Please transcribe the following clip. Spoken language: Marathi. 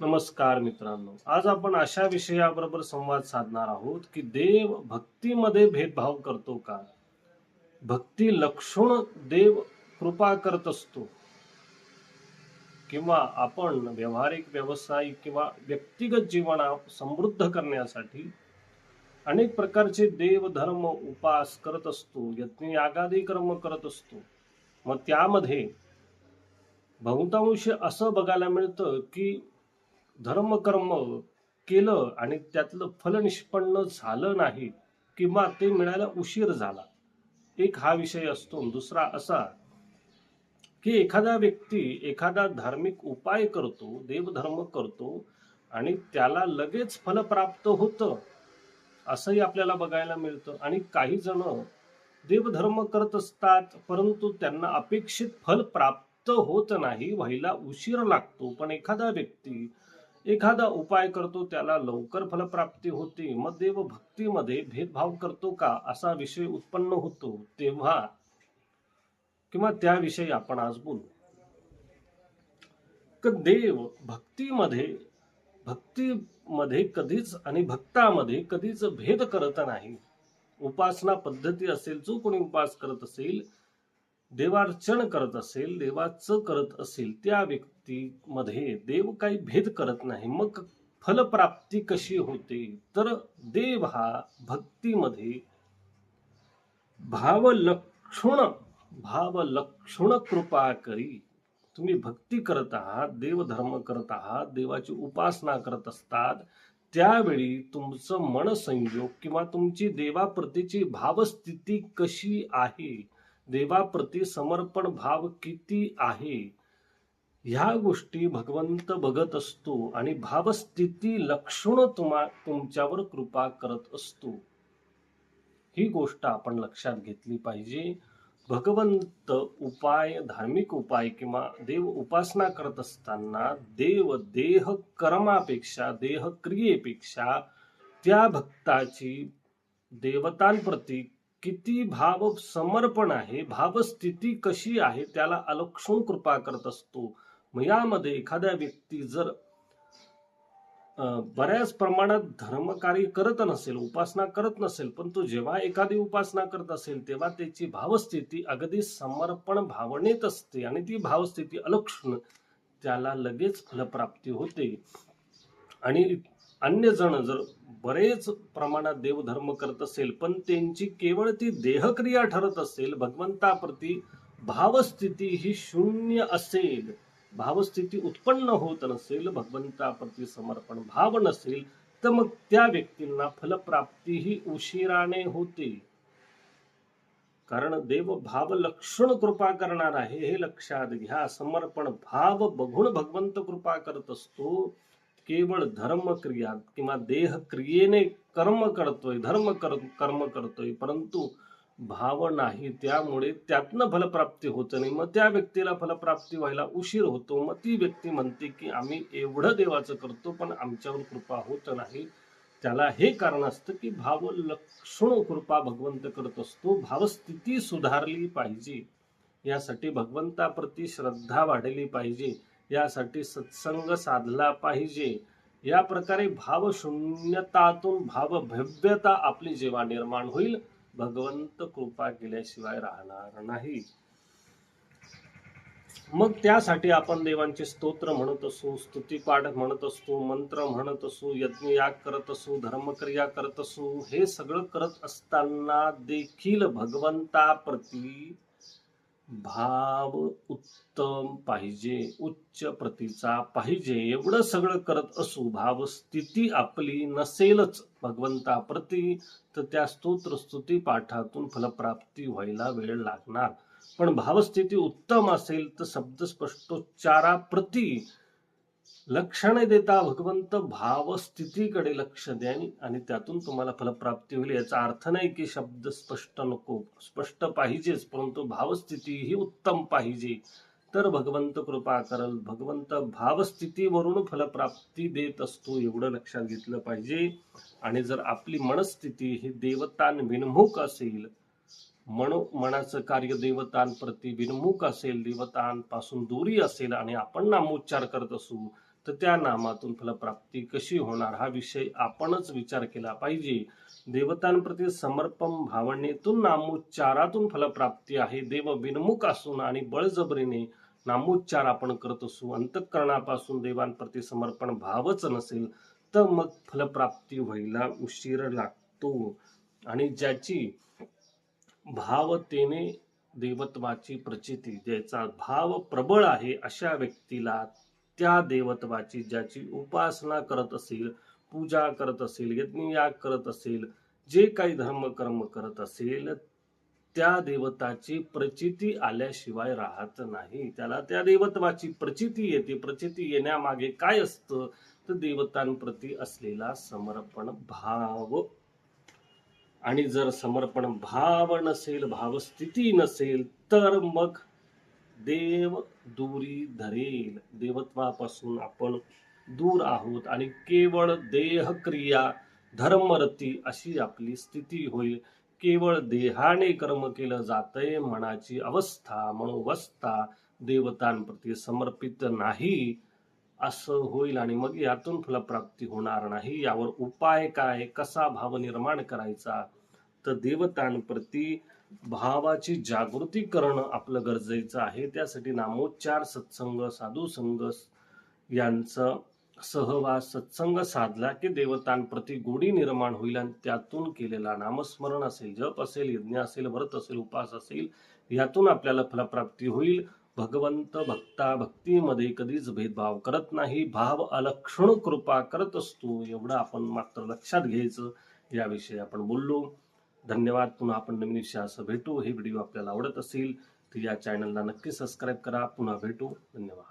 नमस्कार मित्रांनो. आज आपण अशा विषयाबरोबर संवाद साधणार आहोत की देव भक्तीमध्ये भेदभाव करतो का? भक्ती लक्षण देव कृपा करत असतो. किंवा आपण व्यावहारिक व्यवसाय किंवा व्यक्तिगत जीवना समृद्ध करण्यासाठी अनेक प्रकारचे देव धर्म उपास करत असतो यज्ञ यागादी कर्म करत असतो. मग त्यामध्ये बहुतांश असं बघायला मिळतं की धर्मकर्म केलं आणि त्यातलं फल निष्पन्न झालं नाही किंवा ते मिळायला उशीर झाला. एक हा विषय असतो. दुसरा असा की एखादा व्यक्ती एखादा धार्मिक उपाय करतो देवधर्म करतो आणि त्याला लगेच फल प्राप्त होतं असंही आपल्याला बघायला मिळतं. आणि काही जण देवधर्म करत असतात परंतु त्यांना अपेक्षित फल प्राप्त होत नाही व्हायला उशीर लागतो. पण एखादा व्यक्ती एखादा उपाय करतो त्याला लवकर फलप्राप्ती होते. मग देव भक्तीमध्ये भेदभाव करतो का? असा विषय उत्पन्न होतो. तेव्हा किंवा त्याविषयी आपण आज बोलू. देव भक्तीमध्ये भक्तीमध्ये कधीच आणि भक्तामध्ये कधीच भेद करत नाही. उपासना पद्धती असेल जो कोणी उपास करत असेल देवार्चन करत असेल देवाचं करत असेल त्या व्यक्ती व्यक्तीमध्ये देव काही भेद करत नाही. मग फलप्राप्ती कशी होते? तर देव हा भक्तीमध्ये भावलक्षण भावलक्षण कृपा करी. तुम्ही भक्ती करत आहात देवधर्म करत आहात देवाची उपासना करत असतात त्यावेळी तुमचं मनसंयोग किंवा तुमची देवाप्रतीची भावस्थिती कशी आहे? देवाप्रती समर्पण भाव किती आहे? ह्या गोष्टी भगवंत बघत असतो आणि भावस्थिती लक्षण तुम्हा तुमच्यावर कृपा करत असतो. ही गोष्ट आपण लक्षात घेतली पाहिजे. भगवंत उपाय धार्मिक उपाय किंवा देव उपासना करत असताना देव देह कर्मापेक्षा देह क्रियेपेक्षा त्या भक्ताची देवतांप्रती किती भाव समर्पण आहे भावस्थिती कशी आहे त्याला अलक्षण कृपा करत असतो. मग यामध्ये एखाद्या व्यक्ती जर बऱ्याच प्रमाणात धर्मकार्य करत नसेल उपासना करत नसेल पण तो जेव्हा एखादी उपासना करत असेल तेव्हा त्याची भावस्थिती अगदी समर्पण भावनेत असते आणि ती भावस्थिती अलक्षण त्याला लगेच फलप्राप्ती होते. आणि अन्य जण जर बरेच प्रमाणात देवधर्म करत असेल पण त्यांची केवळ ती देहक्रिया ठरत असेल भगवंताप्रती भावस्थिती ही शून्य असेल. भावस्थिती उत्पन्न होत नसेल भगवंताप्रती समर्पण भाव नसेल तर मग त्या व्यक्तींना फलप्राप्ती ही उशिराने होते. कारण देव भाव लक्षण कृपा करणार आहे हे लक्षात घ्या. समर्पण भाव बघून भगवंत कृपा करत असतो. केवळ धर्म क्रिया किंवा देह क्रियेने कर्म करतोय धर्म कर कर्म करतोय परंतु भाव नाही त्यामुळे त्यातनं फलप्राप्ती होत नाही. मग त्या व्यक्तीला फलप्राप्ती व्हायला उशीर होतो. मग ती व्यक्ती म्हणते की आम्ही एवढं देवाचं करतो पण आमच्यावर कृपा होत नाही. त्याला हे कारण असतं की भाव लक्षण कृपा भगवंत करत असतो. भावस्थिती सुधारली पाहिजे. यासाठी भगवंताप्रती श्रद्धा वाढली पाहिजे. यासाठी सत्संग साधला पाहिजे. या प्रकारे भावशून्यतातून भावभव्यता आपली जेव्हा निर्माण होईल भगवंत कृपा केल्याशिवाय राहणार नाही. मग त्यासाठी आपण देवांचे स्तोत्र म्हणत असू स्तुतीपाठ म्हणत असतो मंत्र म्हणत असू यज्ञयाग करत असू धर्मक्रिया करत असू हे सगळं करत असताना देखील भगवंताप्रती भाव उत्तम पाहिजे उच्च प्रतीचा पाहिजे एवढं सगळं करत असू भावस्थिती आपली नसेलच. भगवंताप्रती तर त्या स्तोत्रस्तुती पाठातून फलप्राप्ती व्हायला वेळ लागणार. पण भावस्थिती उत्तम असेल तर शब्द स्पष्टोच्चाराप्रती लक्ष न देता भगवंत भावस्थितीकडे लक्ष द्या आणि त्यातून तुम्हाला फलप्राप्ती होईल. याचा अर्थ नाही की शब्द स्पष्ट नको स्पष्ट पाहिजेच परंतु भावस्थिती ही उत्तम पाहिजे. तर भगवंत कृपा करल. भगवंत भावस्थितीवरून फलप्राप्ती देत असतो एवढं लक्षात घेतलं पाहिजे. आणि जर आपली मनस्थिती ही देवतान विनमुख असेल मनो मनाचं कार्य देवतांप्रती विनमुख असेल देवतांपासून दूरी असेल आणि आपण नामोच्चार करत असू तर त्या नामातून फलप्राप्ती कशी होणार? हा विषय आपणच विचार केला पाहिजे. देवतांप्रती समर्पण भावनेतून नामोच्चारातून फलप्राप्ती आहे. देव विनमुख असून आणि बळजबरीने नामोच्चार आपण करत असू अंतःकरणापासून देवांप्रती समर्पण भावच नसेल तर मग फलप्राप्ती व्हायला उशीर लागतो. आणि ज्याची भावतेने देवत्वाची प्रचिती ज्याचा भाव प्रबळ आहे अशा व्यक्तीला त्या देवत्वाची ज्याची उपासना करत असेल पूजा करत असेल यज्ञयाग करत असेल जे काही धर्म कर्म करत असेल त्या देवताची प्रचिती आल्याशिवाय राहत नाही. त्याला त्या देवत्वाची प्रचिती येते. प्रचिती येण्यामागे काय असतं? तर देवतांप्रती असलेला समर्पण भाव आणि जर समर्पण भाव नसेल भावस्थिती नसेल तर मग देव दुरी धरेल. देवत्वापासून आपण दूर आहोत आणि केवळ देहक्रिया धर्मरती अशी आपली स्थिती होईल. केवळ देहाने कर्म केलं जातंय मनाची अवस्था मनोवस्था देवतांप्रती समर्पित नाही. असं होईल आणि मग यातून फलप्राप्ती होणार नाही. यावर उपाय काय? कसा भाव निर्माण करायचा? तर देवतांप्रती भावाची जागृती करणं आपलं गरजेचं आहे. त्यासाठी नामोच्चार सत्संग साधू संघ यांचं सहवास सत्संग साधला की देवतांप्रती गोडी निर्माण होईल आणि त्यातून केलेला नामस्मरण असेल जप असेल यज्ञ असेल व्रत असेल उपास असेल यातून आपल्याला फलप्राप्ती होईल. भगवंत भक्ता भक्तीमध्ये कधीच भेदभाव करत नाही. भाव अलक्षण कृपा करत असतो. एवढं आपण मात्र लक्षात घ्यायचं. याविषयी आपण बोललो. धन्यवाद. पुन्हा आपण नवीन विषयासह भेटू. हे व्हिडिओ आपल्याला आवडत असेल तर या चॅनलला नक्की सबस्क्राईब करा. पुन्हा भेटू. धन्यवाद.